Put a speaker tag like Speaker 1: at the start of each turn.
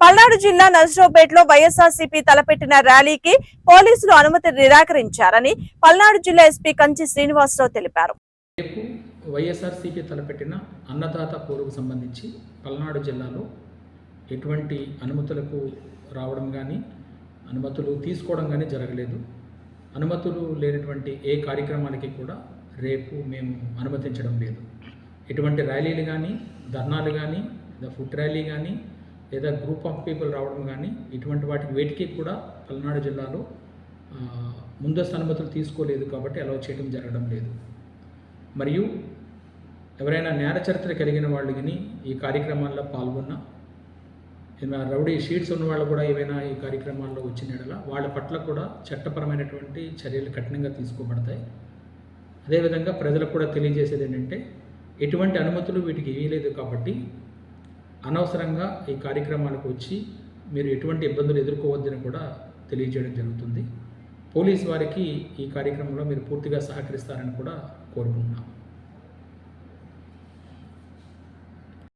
Speaker 1: పల్నాడు జిల్లా నర్సరావుపేటలో వైఎస్ఆర్సీపీ తలపెట్టిన ర్యాలీకి పోలీసులు అనుమతి నిరాకరించారని పల్నాడు జిల్లా ఎస్పీ కంచి శ్రీనివాసరావు తెలిపారు.
Speaker 2: రేపు వైఎస్ఆర్సీపీ తలపెట్టిన అన్నదాత పోరుకు సంబంధించి పల్నాడు జిల్లాలో ఎటువంటి అనుమతులకు రావడం కానీ అనుమతులు తీసుకోవడం కానీ జరగలేదు. అనుమతులు లేనటువంటి ఏ కార్యక్రమానికి కూడా రేపు మేము అనుమతించడం లేదు. ఎటువంటి ర్యాలీలు కానీ ధర్నాలు కానీ లేదా ఫుడ్ ర్యాలీ కానీ లేదా గ్రూప్ ఆఫ్ పీపుల్ రావడం కానీ ఇటువంటి వాటికి వేటికి కూడా పల్నాడు జిల్లాలో ముందస్తు అనుమతులు తీసుకోలేదు కాబట్టి అలౌ చేయడం జరగడం లేదు. మరియు ఎవరైనా నేర చరిత్ర కలిగిన వాళ్ళు కానీ ఈ కార్యక్రమాల్లో పాల్గొన్న ఏమైనా రౌడీ షీట్స్ ఉన్న వాళ్ళు కూడా ఏవైనా ఈ కార్యక్రమాల్లో వచ్చిన యెడల వాళ్ళ పట్ల కూడా చట్టపరమైనటువంటి చర్యలు కఠినంగా తీసుకోబడతాయి. అదేవిధంగా ప్రజలకు కూడా తెలియజేసేది ఏంటంటే ఎటువంటి అనుమతులు వీటికి ఇవ్వలేదు కాబట్టి అనవసరంగా ఈ కార్యక్రమాలకు వచ్చి మీరు ఎటువంటి ఇబ్బందులు ఎదుర్కోవద్దని కూడా తెలియజేయడం జరుగుతుంది. పోలీస్ వారికి ఈ కార్యక్రమంలో మీరు పూర్తిగా సహకరిస్తారని కూడా కోరుకుంటున్నాము.